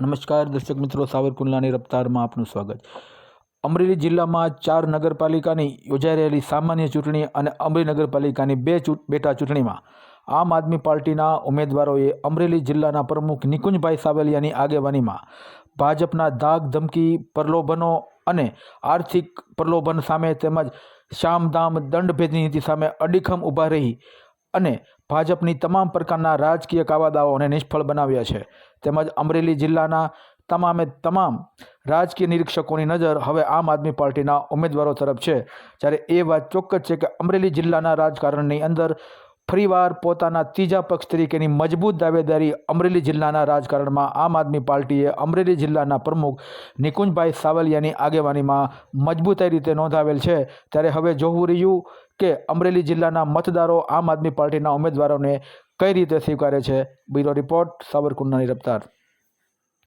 નમસ્કાર દર્શક મિત્રો, સાવરકુંડલાની રફતારમાં આપનું સ્વાગત. અમરેલી જિલ્લામાં ચાર નગરપાલિકાની યોજાઈ રહેલી સામાન્ય ચૂંટણી અને અમરેલી નગરપાલિકાની બે પેટા ચૂંટણીમાં આમ આદમી પાર્ટીના ઉમેદવારોએ અમરેલી જિલ્લાના પ્રમુખ નિકુંજભાઈ સાવલિયાની આગેવાનીમાં ભાજપના ધાક ધમકી, પ્રલોભનો અને આર્થિક પ્રલોભન સામે તેમજ શામધામ દંડભેદની નીતિ સામે અડીખમ ઊભા રહી અને ભાજપની તમામ પ્રકારના રાજકીય કાવાદાઓને નિષ્ફળ બનાવ્યા છે. તેમજ અમરેલી જિલ્લાના તમામે તમામ રાજકીય નિરીક્ષકોની નજર હવે આમ આદમી પાર્ટીના ઉમેદવારો તરફ છે. જ્યારે એ વાત ચોક્કસ છે કે અમરેલી જિલ્લાના રાજકારણની અંદર ફરીવાર પોતાના ત્રીજા પક્ષ તરીકેની મજબૂત દાવેદારી અમરેલી જિલ્લાના રાજકારણમાં આમ આદમી પાર્ટીએ અમરેલી જિલ્લાના પ્રમુખ નિકુંજભાઈ સાવલિયાની આગેવાનીમાં મજબૂતાઈ રીતે નોંધાવેલ છે. ત્યારે હવે જોવું રહ્યું કે અમરેલી જિલ્લાના મતદારો આમ આદમી પાર્ટીના ઉમેદવારોને કઈ રીતે સ્વીકારે છે? બ્યુરો રિપોર્ટ, સાવરકુંડલાની રફતાર.